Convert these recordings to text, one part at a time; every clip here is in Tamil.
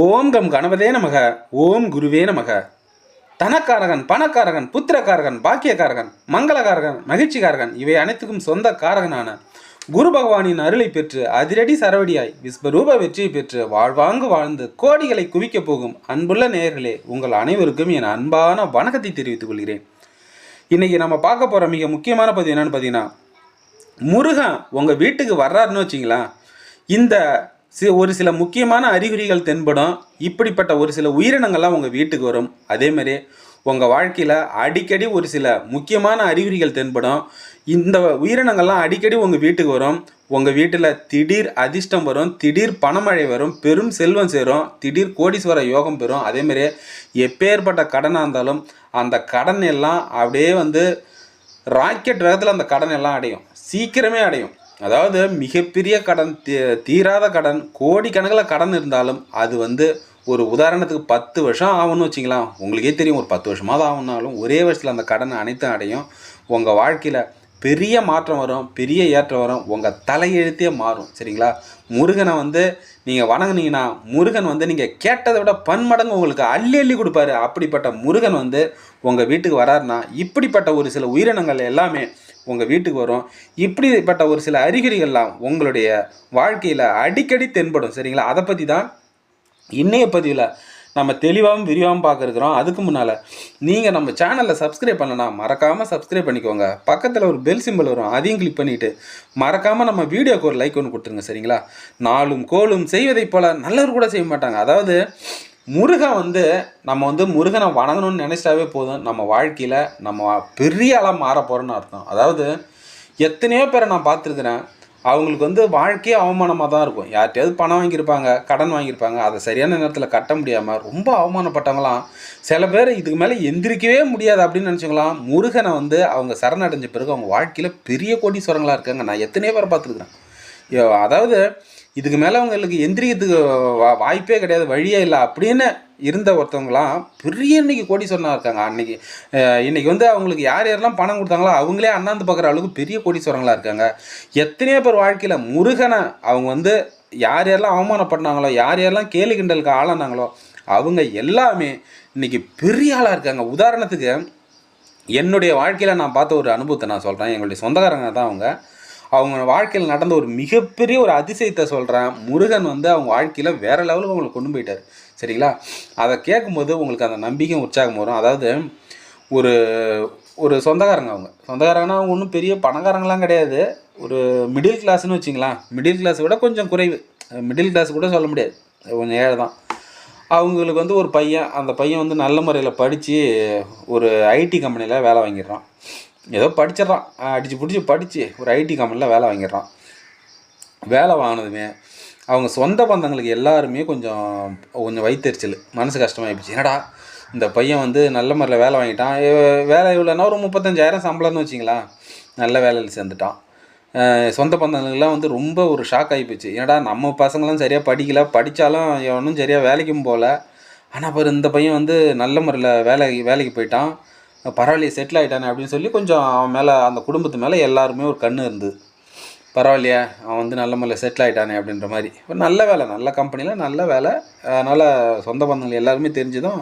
ஓம் கம் கணபதே நமக ஓம் குருவே நமக. தனக்காரகன் பணக்காரகன் புத்திரக்காரகன் பாக்கியக்காரகன் மங்களகாரகன் மகிழ்ச்சிக்காரகன் இவை அனைத்துக்கும் சொந்த காரகனான குரு பகவானின் அருளை பெற்று அதிரடி சரவடியாய் விஸ்வரூப வெற்றியை பெற்று வாழ்வாங்கு வாழ்ந்து கோடிகளை குவிக்கப் போகும் அன்புள்ள நேயர்களே உங்கள் அனைவருக்கும் என் அன்பான வணக்கத்தை தெரிவித்துக் கொள்கிறேன். இன்றைக்கி நம்ம பார்க்க போகிற மிக முக்கியமான பதிவு என்னென்னு பார்த்தீங்கன்னா முருகன் உங்கள் வீட்டுக்கு வர்றாருன்னு வச்சிங்களா இந்த ஒரு சில முக்கியமான அறிகுறிகள் தென்படும் இப்படிப்பட்ட ஒரு சில உயிரினங்கள்லாம் உங்கள் வீட்டுக்கு வரும். அதேமாரி உங்கள் வாழ்க்கையில் அடிக்கடி ஒரு சில முக்கியமான அறிகுறிகள் தென்படும். இந்த உயிரினங்கள்லாம் அடிக்கடி உங்கள் வீட்டுக்கு வரும். உங்கள் வீட்டில் திடீர் அதிர்ஷ்டம் வரும் திடீர் பணமழை வரும் பெரும் செல்வம் சேரும் திடீர் கோடீஸ்வர யோகம் பெறும். அதேமாரி எப்பேற்பட்ட கடனாக இருந்தாலும் அந்த கடன் எல்லாம் அப்படியே வந்து ராக்கெட் வேகத்தில் அந்த கடன் எல்லாம் அடையும். சீக்கிரமே அடையும். அதாவது மிகப்பெரிய கடன் தீ- தீராத கடன் கோடிக்கணக்கில் கடன் இருந்தாலும் அது வந்து ஒரு உதாரணத்துக்கு பத்து வருஷம் ஆகும்னு வச்சிங்களேன் உங்களுக்கே தெரியும் ஒரு பத்து வருஷமாவது ஆகுனாலும் ஒரே வருஷத்தில் அந்த கடன் அனைத்தும் அடையும். உங்கள் வாழ்க்கையில் பெரிய மாற்றம் வரும் பெரிய ஏற்றம் வரும் உங்கள் தலையெழுத்தே மாறும். சரிங்களா? முருகனை வந்து நீங்கள் வணங்குனீங்கன்னா முருகன் வந்து நீங்கள் கேட்டதை விட பன்மடங்கு உங்களுக்கு அள்ளி அள்ளி கொடுப்பாரு. அப்படிப்பட்ட முருகன் வந்து உங்கள் வீட்டுக்கு வராருன்னா இப்படிப்பட்ட ஒரு சில உயிரினங்கள் எல்லாமே உங்கள் வீட்டுக்கு வரும். இப்படிப்பட்ட ஒரு சில அறிகுறிகள்லாம் உங்களுடைய வாழ்க்கையில் அடிக்கடி தென்படும். சரிங்களா? அதை பற்றி தான் இன்னைய பதிவில் நம்ம தெளிவாகவும் விரிவாகவும் பார்க்குறோம் அதுக்கு முன்னால் நீங்கள் நம்ம சேனலில் சப்ஸ்கிரைப் பண்ணனா மறக்காமல் சப்ஸ்கிரைப் பண்ணிக்கோங்க. பக்கத்தில் ஒரு பெல் சிம்பிள் வரும். அதையும் கிளிக் பண்ணிவிட்டு மறக்காமல் நம்ம வீடியோக்கு ஒரு லைக் ஒன்று கொடுத்துருங்க. சரிங்களா? நாளும் கோலும் செய்வதைப் போல் நல்லவர் கூட செய்ய மாட்டாங்க. அதாவது முருகன் வந்து நம்ம வந்து முருகனை வணங்கணும்னு நினைச்சாவே போதும். நம்ம வாழ்க்கையில் நம்ம பெரிய ஆளாக மாற போகிறோன்னு அர்த்தம். அதாவது எத்தனையோ பேரை நான் பார்த்துருக்குறேன். அவங்களுக்கு வந்து வாழ்க்கையே அவமானமாக தான் இருக்கும். யார்கிட்டயாவது பணம் வாங்கியிருப்பாங்க கடன் வாங்கியிருப்பாங்க. அதை சரியான நேரத்தில் கட்ட முடியாமல் ரொம்ப அவமானப்பட்டவங்களாம் சில பேர் இதுக்கு மேலே எந்திரிக்கவே முடியாது அப்படின்னு நினச்சவங்களாம் முருகனை வந்து அவங்க சரணடைஞ்ச பிறகு அவங்க வாழ்க்கையில் பெரிய கோடீஸ்வரங்களாக இருக்காங்க. நான் எத்தனையோ பேரை பார்த்துருக்குறேன். அதாவது இதுக்கு மேலே அவங்களுக்கு எந்திரிக்கிறதுக்கு வா- வாய்ப்பே கிடையாது வழியே இல்லை அப்படின்னு இருந்த ஒருத்தவங்களாம் பெரிய இன்னைக்கு கோடீஸ்வரனாக இருக்காங்க. அன்னைக்கு இன்றைக்கி வந்து அவங்களுக்கு யார் யாரெல்லாம் பணம் கொடுத்தாங்களோ அவங்களே அண்ணாந்து பார்க்குற அளவுக்கு பெரிய கோடீஸ்வரங்களாக இருக்காங்க. எத்தனையோ பேர் வாழ்க்கையில் முருகனை அவங்க வந்து யார் யாரெல்லாம் அவமானப்பட்டாங்களோ யார் யாரெல்லாம் கேலி கிண்டலுக்கு ஆளானாங்களோ அவங்க எல்லாமே இன்றைக்கி பெரிய ஆளாக இருக்காங்க. உதாரணத்துக்கு என்னுடைய வாழ்க்கையில் நான் பார்த்த ஒரு அனுபவத்தை நான் சொல்கிறேன் எங்களுடைய சொந்தக்காரங்க தான் அவங்க. அவங்க வாழ்க்கையில் நடந்த ஒரு மிகப்பெரிய ஒரு அதிசயத்தை சொல்கிறேன் முருகன் வந்து அவங்க வாழ்க்கையில் வேறு லெவலுக்கு அவங்களை கொண்டு போயிட்டார். சரிங்களா? அதை கேட்கும்போது உங்களுக்கு அந்த நம்பிக்கை உற்சாகம் வரும். அதாவது ஒரு ஒரு சொந்தக்காரங்க அவங்க. சொந்தக்காரங்கன்னா அவங்க ஒன்றும் பெரிய பணக்காரங்களாம் கிடையாது. ஒரு மிடில் கிளாஸ்னு வச்சிங்களேன். மிடில் கிளாஸ் விட கொஞ்சம் குறைவு. மிடில் கிளாஸ் கூட சொல்ல முடியாது. கொஞ்சம் ஏழை தான். அவங்களுக்கு வந்து ஒரு பையன் அந்த பையன் வந்து நல்ல முறையில் படித்து ஒரு ஐடி கம்பெனியில் வேலை வாங்கிடுறான். ஏதோ படிச்சிடுறான். அடித்து பிடிச்சி படித்து ஒரு ஐடி கம்பெனியில் வேலை வாங்கிடுறான். வேலை வாங்கினதுமே அவங்க சொந்த பந்தங்களுக்கு எல்லாருமே கொஞ்சம் கொஞ்சம் வயிற்றுச்சல் மனசு கஷ்டமாகிடுச்சு என்னடா இந்த பையன் வந்து நல்ல முறையில் வேலை வாங்கிட்டான். வேலை இவ்வளோனா ஒரு முப்பத்தஞ்சாயிரம் சம்பளம்னு வச்சிங்களேன். நல்ல வேலையில் சேர்ந்துட்டான். சொந்த பந்தங்களுக்கெல்லாம் வந்து ரொம்ப ஒரு ஷாக் ஆகி போச்சு ஏன்னா நம்ம பசங்களாம் சரியாக படிக்கல. படித்தாலும் எவனும் சரியாக வேலைக்கும் போகல. ஆனால் பாரு இந்த பையன் வந்து நல்ல முறையில் வேலை வேலைக்கு போயிட்டான். பரவாயில்லையே செட்டில் ஆகிட்டானே அப்படின்னு சொல்லி கொஞ்சம் அவன் மேலே அந்த குடும்பத்து மேலே எல்லாருமே ஒரு கண் இருந்தது. பரவாயில்லையா அவன் வந்து நல்ல முறையில் செட்டில் ஆகிட்டானே அப்படின்ற மாதிரி. ஒரு நல்ல வேலை நல்ல கம்பெனியில் நல்ல வேலை. அதனால் சொந்த பந்தங்கள் எல்லாருமே தெரிஞ்சதும்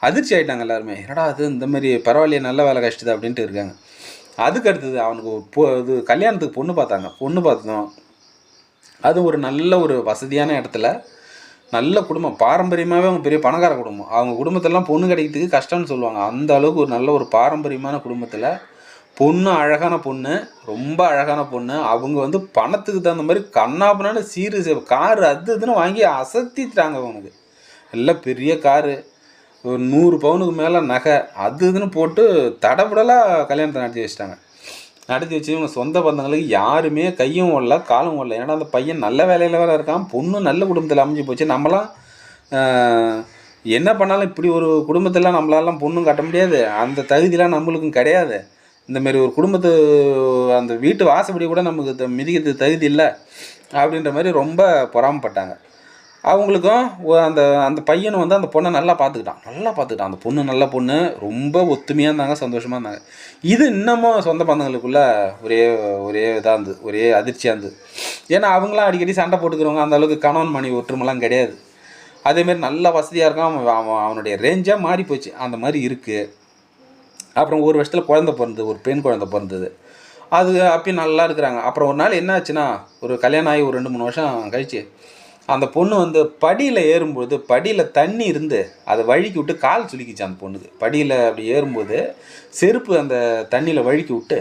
அதிர்ச்சி ஆகிட்டாங்க எல்லாருமே. என்னடா அது இந்த மாதிரி பரவாயில்லையே நல்ல வேலை கஷ்டது அப்படின்ட்டு இருக்காங்க. அதுக்கு அடுத்தது அவனுக்கு பொ இது கல்யாணத்துக்கு பொண்ணு பார்த்தாங்க. பொண்ணு பார்த்ததும் அது ஒரு நல்ல ஒரு வசதியான இடத்துல நல்ல குடும்பம். பாரம்பரியமாகவே அவங்க பெரிய பணக்கார குடும்பம். அவங்க குடும்பத்தெல்லாம் பொண்ணு கிடைக்கிறதுக்கு கஷ்டம்னு சொல்லுவாங்க. அந்த அளவுக்கு ஒரு நல்ல ஒரு பாரம்பரியமான குடும்பத்தில் பொண்ணு அழகான பொண்ணு ரொம்ப அழகான பொண்ணு. அவங்க வந்து பணத்துக்கு தகுந்த மாதிரி கண்ணாப்புனான்னு சீரு காரு அது இதுன்னு வாங்கி அசத்திட்டாங்க அவனுக்கு எல்லாம் பெரிய காரு. ஒரு நூறு பவுனுக்கு மேலே நகை அது இதுன்னு போட்டு தடபுடலாக கல்யாணத்தை நடத்தி வச்சிட்டாங்க. நடத்தி வச்சு இவங்க சொந்த பந்தங்களுக்கு யாருமே கையும் ஓடல காலும் ஓடல. ஏன்னா அந்த பையன் நல்ல வேலையில் வேற இருக்கான். பொண்ணு நல்ல குடும்பத்தில் அமைஞ்சு போச்சு. நம்மளாம் என்ன பண்ணாலும் இப்படி ஒரு குடும்பத்தெல்லாம் நம்மளாலாம் பொண்ணும் கட்ட முடியாது. அந்த தகுதியெலாம் நம்மளுக்கும் கிடையாது. இந்தமாரி ஒரு குடும்பத்து அந்த வீட்டு வாசப்படி கூட நமக்கு மிதிக்கிறதுக்கு தகுதி இல்லை. அப்படின்ற மாதிரி ரொம்ப பொறாமப்பட்டாங்க. அவங்களுக்கும் அந்த அந்த பையனும் வந்து அந்த பொண்ணை நல்லா பார்த்துக்கிட்டான். நல்லா பார்த்துக்கிட்டான். அந்த பொண்ணு நல்ல பொண்ணு. ரொம்ப ஒத்துமையாக இருந்தாங்க சந்தோஷமாக இருந்தாங்க. இது இன்னமும் சொந்த பந்தங்களுக்குள்ள ஒரே ஒரே இதாக இருந்தது ஒரே அதிர்ச்சியாக இருந்தது ஏன்னா அவங்களாம் அடிக்கடி சண்டை போட்டுக்கிறவங்க அந்த அளவுக்கு கணவன் மணி ஒற்றுமெல்லாம் கிடையாது. அதேமாரி நல்ல வசதியாக இருக்கான் அவன் அவன் அவனுடைய ரேஞ்சாக மாறி போச்சு. அந்த மாதிரி இருக்குது அப்புறம் ஒரு வருஷத்தில் குழந்தை பிறந்தது ஒரு பெண் குழந்தை பிறந்தது. அது அப்பயும் நல்லா இருக்கிறாங்க. அப்புறம் ஒரு நாள் என்ன ஆச்சுன்னா ஒரு கல்யாணம் ஆகி ஒரு ரெண்டு மூணு வருஷம் கழிச்சு அந்த பொண்ணு வந்து படியில் ஏறும்போது படியில் தண்ணி இருந்து அதை வழுக்கி விட்டு கால் சுலுக்கிச்சு அந்த பொண்ணுக்கு. படியில் அப்படி ஏறும்போது செருப்பு அந்த தண்ணியில் வழுக்கி விட்டு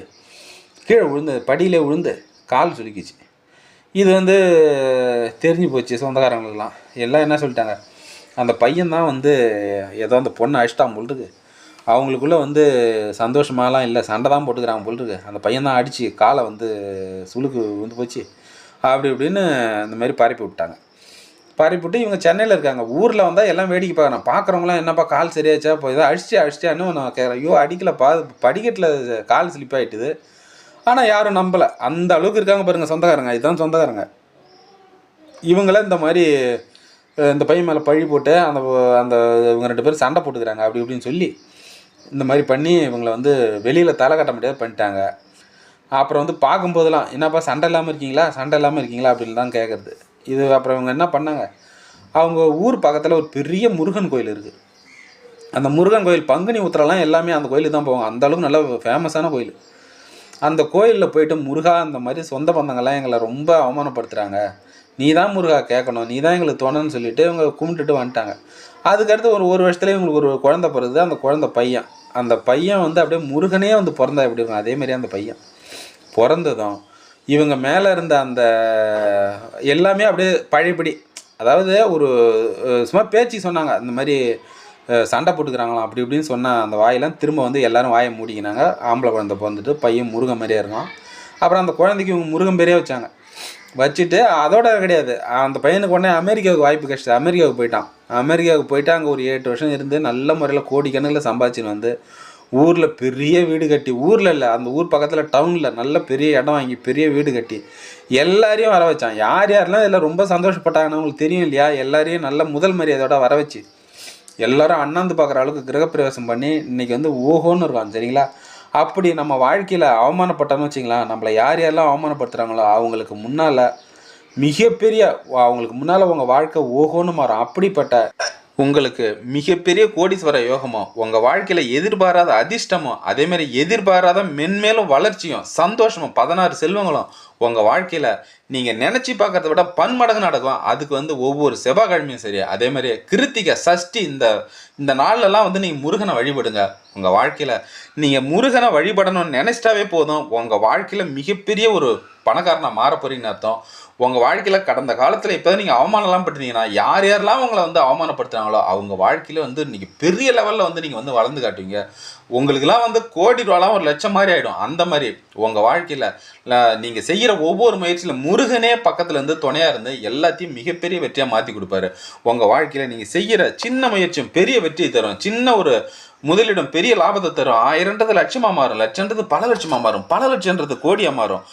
கீழே விழுந்து படியிலே விழுந்து கால் சுலுக்கிச்சு. இது வந்து தெரிஞ்சு போச்சு சொந்தக்காரங்களுக்கெல்லாம். எல்லாம் என்ன சொல்லிட்டாங்க? அந்த பையன் தான் வந்து ஏதோ அந்த பொண்ணை அடிச்சிட்டான் போல் இருக்கு வந்து சந்தோஷமாலாம் இல்லை. சண்டை தான் போட்டுக்கிறாங்க போல் இருக்கு அந்த பையன் தான் அடித்து காலை வந்து சுளுக்கு வந்து போச்சு. அப்படி இப்படின்னு இந்த மாதிரி பரப்பி விட்டாங்க. பறிப்புட்டு இவங்க சென்னையில் இருக்காங்க. ஊரில் வந்தால் எல்லாம் வேடிக்கை பார்க்கணும் பார்க்குறவங்களாம் என்னப்பா கால் சரியாச்சா? இப்போ இதை அடிச்சு அடிச்சிட்டான்னு நான் கேட்குறேன் ஐயோ அடிக்கலப்பா. படிக்கட்டில் கால் ஸ்லிப் ஆகிட்டுது ஆனால் யாரும் நம்பலை. அந்த அளவுக்கு இருக்காங்க பாருங்கள் சொந்தக்காரங்க. இதுதான் சொந்தக்காரங்க. இவங்கள இந்த மாதிரி இந்த பையன் மேலே பழி போட்டு அந்த அந்த இவங்க ரெண்டு பேரும் சண்டை போட்டுக்கிறாங்க. அப்படி இப்படின்னு சொல்லி இந்த மாதிரி பண்ணி இவங்களை வந்து வெளியில் தலை கட்ட முடியாது பண்ணிட்டாங்க. அப்புறம் வந்து பார்க்கும்போதெல்லாம் என்னப்பா சண்டை இல்லாமல் இருக்கீங்களா? சண்டை இல்லாமல் இருக்கீங்களா? அப்படின்னு தான் கேட்குறது இது அப்புறம் இவங்க என்ன பண்ணாங்க? அவங்க ஊர் பக்கத்தில் ஒரு பெரிய முருகன் கோயில் இருக்குது அந்த முருகன் கோயில் பங்குனி உத்திரலாம் எல்லாமே அந்த கோயிலுக்கு தான் போவாங்க. அந்த அளவுக்கு நல்ல ஃபேமஸான கோயில். அந்த கோயிலில் போயிட்டு முருகா அந்த மாதிரி சொந்த பந்தங்கள்லாம் எங்களை ரொம்ப அவமானப்படுத்துகிறாங்க நீ தான் முருகா கேட்கணும் நீ தான் எங்களுக்கு தோணுன்னு சொல்லிட்டு இவங்க கும்பிட்டுட்டு வந்துட்டாங்க. அதுக்கடுத்து ஒரு ஒரு வருஷத்துல இவங்களுக்கு ஒரு குழந்தை பிறகுது அந்த குழந்தை பையன். அந்த பையன் வந்து அப்படியே முருகனே வந்து பிறந்தா எப்படி இருக்கும்? அதே மாதிரி அந்த பையன். பிறந்ததும் இவங்க மேலே இருந்த அந்த எல்லாமே அப்படியே பழையபடி அதாவது ஒரு சும்மா பேச்சு சொன்னாங்க. இந்த மாதிரி சண்டை போட்டுக்கிறாங்களாம் அப்படி இப்படின்னு சொன்ன அந்த வாயெல்லாம் திரும்ப வந்து எல்லோரும் வாயை மூடிக்கினாங்க. ஆம்பளை குழந்தை பிறந்துட்டு பையன் முருகன் மாதிரியே இருந்தான் அப்புறம் அந்த குழந்தைக்கு இவங்க முருகன் பேரே வச்சாங்க. வச்சுட்டு அதோட கிடையாது. அந்த பையனுக்கு உடனே அமெரிக்காவுக்கு வாய்ப்பு கிடச்சிது. அமெரிக்காவுக்கு போயிட்டான். அமெரிக்காவுக்கு போயிட்டு அங்கே ஒரு எட்டு வருஷம் இருந்து நல்ல முறையில் கோடிக்கணக்கில் சம்பாதிச்சின்னு வந்து ஊரில் பெரிய வீடு கட்டி ஊரில் இல்லை அந்த ஊர் பக்கத்தில் டவுனில் நல்ல பெரிய இடம் வாங்கி பெரிய வீடு கட்டி எல்லாரையும் வர வச்சான். யார் யாரெல்லாம் இதில் ரொம்ப சந்தோஷப்பட்டாங்கன்னு உங்களுக்கு தெரியும் இல்லையா? எல்லாரையும் நல்ல முதல் மரியாதையோட வர வச்சு எல்லாரும் அண்ணாந்து பார்க்குற அளவுக்கு கிரகப்பிரவேசம் பண்ணி இன்னைக்கு வந்து ஓஹோன்னு இருக்கான் சரிங்களா? அப்படி நம்ம வாழ்க்கையில் அவமானப்பட்டோம்னு வச்சிங்களேன் நம்மளை யார் யாரெல்லாம் அவமானப்படுத்துகிறாங்களோ அவங்களுக்கு முன்னால் மிகப்பெரிய அவங்களுக்கு முன்னால் உங்கள் வாழ்க்கை ஓஹோன்னு மாறும். அப்படிப்பட்ட உங்களுக்கு மிகப்பெரிய கோடீஸ்வர யோகமோ உங்கள் வாழ்க்கையில் எதிர்பாராத அதிர்ஷ்டமோ அதேமாதிரி எதிர்பாராத மென்மேலும் வளர்ச்சியும் சந்தோஷமும் பதினாறு செல்வங்களும் உங்கள் வாழ்க்கையில் நீங்கள் நினச்சி பார்க்கறத விட பன்மடங்கு நடக்கும் அதுக்கு வந்து ஒவ்வொரு செவ்வாய்க்கிழமையும் சரி அதே மாதிரி கிருத்திகை சஷ்டி இந்த இந்த நாள்லலாம் வந்து நீங்கள் முருகனை வழிபடுங்க. உங்கள் வாழ்க்கையில் நீங்கள் முருகனை வழிபடணும்னு நினச்சிட்டாவே போதும். உங்கள் வாழ்க்கையில் மிகப்பெரிய ஒரு பணக்காரனாக மாற போகிறீங்கன்னு அர்த்தம். உங்கள் வாழ்க்கையில் கடந்த காலத்தில் இப்போ நீங்கள் அவமானம்லாம் பட்டுனீங்கன்னா யார் யாரெல்லாம் உங்களை வந்து அவமானப்படுத்துகிறாங்களோ அவங்க வாழ்க்கையில் வந்து இன்றைக்கி பெரிய லெவலில் வந்து நீங்கள் வந்து வளர்ந்து காட்டுவீங்க. உங்களுக்குலாம் வந்து கோடி ரூபாலாம் ஒரு லட்சம் மாதிரி ஆகிடும் அந்த மாதிரி உங்கள் வாழ்க்கையில் நீங்கள் செய்கிற ஒவ்வொரு முயற்சியில் முருகனே பக்கத்தில் இருந்து துணையாக இருந்து எல்லாத்தையும் மிகப்பெரிய வெற்றியாக மாற்றி கொடுப்பாரு. உங்கள் வாழ்க்கையில் நீங்கள் செய்கிற சின்ன முயற்சியும் பெரிய வெற்றியை தரும். சின்ன ஒரு முதலிடம் பெரிய லாபத்தை தரும். ஆயிரன்றது லட்சமாக மாறும். லட்சன்றது பல லட்சமாக மாறும். பல லட்சன்றது கோடியாக மாறும்.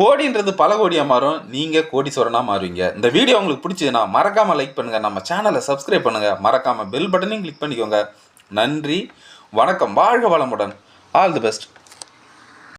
கோடின்றது பல கோடியாக மாறும். நீங்கள் கோடீஸ்வரனாக மாறுவீங்க. இந்த வீடியோ உங்களுக்கு பிடிச்சதுன்னா மறக்காமல் லைக் பண்ணுங்கள் நம்ம சேனலை சப்ஸ்கிரைப் பண்ணுங்கள் மறக்காமல் பெல் பட்டனையும் கிளிக் பண்ணிக்கோங்க. நன்றி. வணக்கம் வாழ்க வளமுடன். All the best